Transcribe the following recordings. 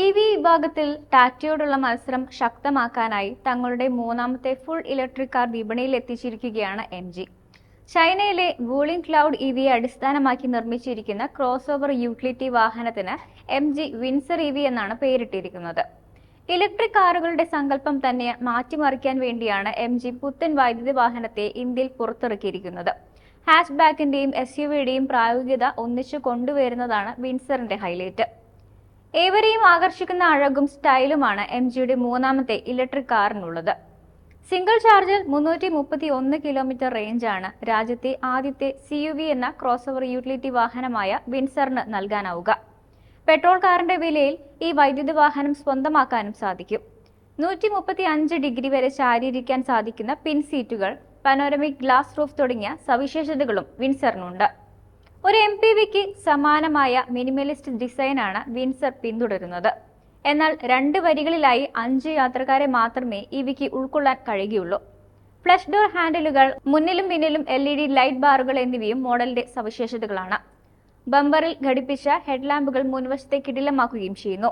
E V വിഭാഗത്തിൽ ടാറ്റയോടുള്ള മത്സരം ശക്തമാക്കാനായി തങ്ങളുടെ മൂന്നാമത്തെ ഫുൾ ഇലക്ട്രിക് കാർ വിപണിയിൽ എത്തിച്ചിരിക്കുകയാണ് എം ജി. ചൈനയിലെ വൂളിംഗ് ക്ലൗഡ് ഇ വിയെ അടിസ്ഥാനമാക്കി നിർമ്മിച്ചിരിക്കുന്ന ക്രോസ് ഓവർ യൂട്ടിലിറ്റി വാഹനത്തിന് M G Windsor E V എന്നാണ് പേരിട്ടിരിക്കുന്നത്. ഇലക്ട്രിക് കാറുകളുടെ സങ്കല്പം തന്നെ മാറ്റിമറിക്കാൻ വേണ്ടിയാണ് എം ജി പുത്തൻ വൈദ്യുതി വാഹനത്തെ ഇന്ത്യയിൽ പുറത്തിറക്കിയിരിക്കുന്നത്. ഹാഷ് ബാക്കിന്റെയും എസ് യു വിയുടെയും പ്രായോഗികത ഒന്നിച്ചു കൊണ്ടുവരുന്നതാണ് വിൻസറിന്റെ ഹൈലൈറ്റ്. ഏവരെയും ആകർഷിക്കുന്ന അഴകും സ്റ്റൈലുമാണ് എം ജിയുടെ മൂന്നാമത്തെ ഇലക്ട്രിക് കാറിനുള്ളത്. സിംഗിൾ ചാർജിൽ മുന്നൂറ്റി മുപ്പത്തി ഒന്ന് കിലോമീറ്റർ റേഞ്ചാണ് രാജ്യത്തെ ആദ്യത്തെ സി യു വി എന്ന ക്രോസ് ഓവർ യൂട്ടിലിറ്റി വാഹനമായ വിൻസറിന് നൽകാനാവുക. പെട്രോൾ കാറിന്റെ വിലയിൽ ഈ വൈദ്യുത വാഹനം സ്വന്തമാക്കാനും സാധിക്കും. നൂറ്റി മുപ്പത്തി അഞ്ച് ഡിഗ്രി വരെ ചാരിയിരിക്കാൻ സാധിക്കുന്ന പിൻ സീറ്റുകൾ പനോരമിക് ഗ്ലാസ് റൂഫ് തുടങ്ങിയ സവിശേഷതകളും വിൻസറിനുണ്ട്. ഒരു എം പി വിക്ക് സമാനമായ മിനിമലിസ്റ്റ് ഡിസൈനാണ് വിൻസർ പിന്തുടരുന്നത്. എന്നാൽ രണ്ട് വരികളിലായി അഞ്ച് യാത്രക്കാരെ മാത്രമേ ഈ വിക്ക് ഉൾക്കൊള്ളാൻ കഴിയുകയുള്ളൂ. ഫ്ലഷ് ഡോർ ഹാൻഡിലുകൾ മുന്നിലും പിന്നിലും എൽ ഇ ഡി ലൈറ്റ് ബാറുകൾ എന്നിവയും മോഡലിന്റെ സവിശേഷതകളാണ്. ബമ്പറിൽ ഘടിപ്പിച്ച ഹെഡ്ലാമ്പുകൾ മുൻവശത്തെ കിടിലമാക്കുകയും ചെയ്യുന്നു.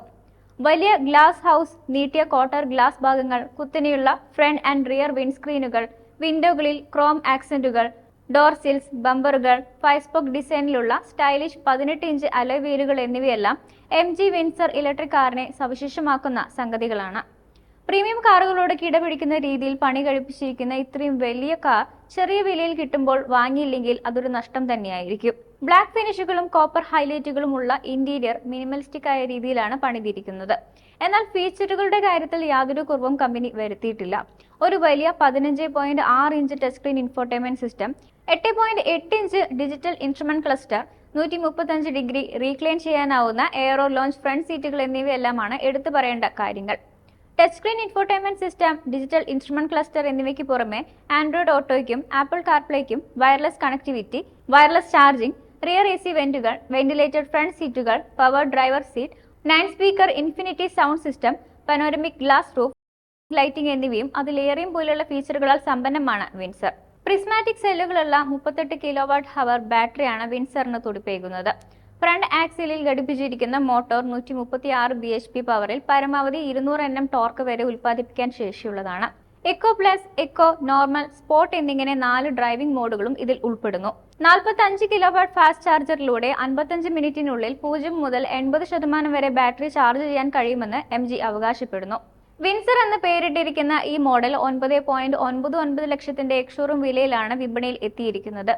വലിയ ഗ്ലാസ് ഹൗസ് നീട്ടിയ ക്വാർട്ടർ ഗ്ലാസ് ഭാഗങ്ങൾ കുത്തനെയുള്ള ഫ്രണ്ട് ആൻഡ് റിയർ വിൻഡ്സ്ക്രീനുകൾ വിൻഡോകളിൽ ക്രോം ആക്സന്റുകൾ ഡോർ സിൽസ് ബമ്പറുകൾ ഫൈസ്പോക്ക് ഡിസൈനിലുള്ള സ്റ്റൈലിഷ് പതിനെട്ട് ഇഞ്ച് അലോയ് വീലുകൾ എന്നിവയെല്ലാം എം ജി വിൻസർ ഇലക്ട്രിക് കാറിനെ സവിശേഷമാക്കുന്ന സംഗതികളാണ്. പ്രീമിയം കാറുകളോട് കിടപിടിക്കുന്ന രീതിയിൽ പണി കഴിപ്പിച്ചിരിക്കുന്ന ഇത്രയും വലിയ കാർ ചെറിയ വിലയിൽ കിട്ടുമ്പോൾ വാങ്ങിയില്ലെങ്കിൽ അതൊരു നഷ്ടം തന്നെയായിരിക്കും. ബ്ലാക്ക് ഫിനിഷുകളും കോപ്പർ ഹൈലൈറ്റുകളും ഉള്ള ഇന്റീരിയർ മിനിമലിസ്റ്റിക് ആയ രീതിയിലാണ് പണിതിരിക്കുന്നത് എന്നാൽ ഫീച്ചറുകളുടെ കാര്യത്തിൽ യാതൊരു കുറവും കമ്പനി വരുത്തിയിട്ടില്ല. ഒരു വലിയ പതിനഞ്ച് പോയിന്റ് ആറ് inch touch screen infotainment system എട്ട് പോയിന്റ് എട്ട് ഇഞ്ച് ഡിജിറ്റൽ ഇൻസ്ട്രുമെന്റ് ക്ലസ്റ്റർ നൂറ്റി മുപ്പത്തഞ്ച് ഡിഗ്രി റീക്ലെയിം ചെയ്യാനാവുന്ന എയറോ ലോഞ്ച് ഫ്രണ്ട് സീറ്റുകൾ എന്നിവയെല്ലാമാണ് എടുത്തു പറയേണ്ട കാര്യങ്ങൾ. Touch screen infotainment system digital instrument cluster എന്നിവയ്ക്ക് പുറമെ ആൻഡ്രോയിഡ് ഓട്ടോയ്ക്കും Apple കാർപ്ലേക്കും wireless connectivity wireless charging rear A C വെന്റുകൾ ventilated front സീറ്റുകൾ power driver seat nine speaker Infinity sound system panoramic glass roof lighting എന്നിവയും അതിലേറെയും പോലെയുള്ള ഫീച്ചറുകളാൽ സമ്പന്നമാണ് വിൻസർ. പ്രിസ്മാറ്റിക് സെല്ലുകളുള്ള മുപ്പത്തെട്ട് kilo watt hour ബാറ്ററിയാണ് വിൻസറിന് തുടിപ്പേകുന്നത്. ഫ്രണ്ട് ആക്സിലിൽ ഘടിപ്പിച്ചിരിക്കുന്ന മോട്ടോർ നൂറ്റി മുപ്പത്തി ആറ് ബി എച്ച് പി പവറിൽ പരമാവധി ഇരുന്നൂറ് എൻ എം ടോർക്ക് വരെ ഉൽപ്പാദിപ്പിക്കാൻ ശേഷിയുള്ളതാണ്. Eco plus eco normal sport എന്നിങ്ങനെ നാല് ഡ്രൈവിംഗ് മോഡുകളും ഇതിൽ ഉൾപ്പെടുന്നു. നാൽപ്പത്തി അഞ്ച് കിലോ വാട്ട് ഫാസ്റ്റ് ചാർജറിലൂടെ അൻപത്തഞ്ച് മിനിറ്റിനുള്ളിൽ പൂജ്യം മുതൽ എൺപത് ശതമാനം വരെ ബാറ്ററി ചാർജ് ചെയ്യാൻ കഴിയുമെന്ന് എം ജി അവകാശപ്പെടുന്നു. വിൻസർ എന്ന് പേരിട്ടിരിക്കുന്ന ഈ മോഡൽ ഒൻപത് പോയിന്റ് ഒൻപത് ഒൻപത് ലക്ഷത്തിന്റെ എക്സ്ഷോറൂം വിലയിലാണ് വിപണിയിൽ എത്തിയിരിക്കുന്നത്.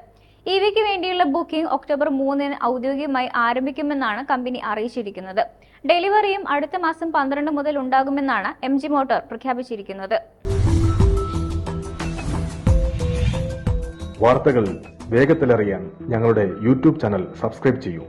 ഇ വിക്ക് വേണ്ടിയുള്ള ബുക്കിംഗ് ഒക്ടോബർ മൂന്നിന് ഔദ്യോഗികമായി ആരംഭിക്കുമെന്നാണ് കമ്പനി അറിയിച്ചിരിക്കുന്നത്. ഡെലിവറിയും അടുത്ത മാസം പന്ത്രണ്ട് മുതൽ ഉണ്ടാകുമെന്നാണ് എം ജി മോട്ടോർ പ്രഖ്യാപിച്ചിരിക്കുന്നത്. വാർത്തകൾ വേഗത്തിലറിയാൻ ഞങ്ങളുടെ യൂട്യൂബ് ചാനൽ സബ്സ്ക്രൈബ് ചെയ്യൂ.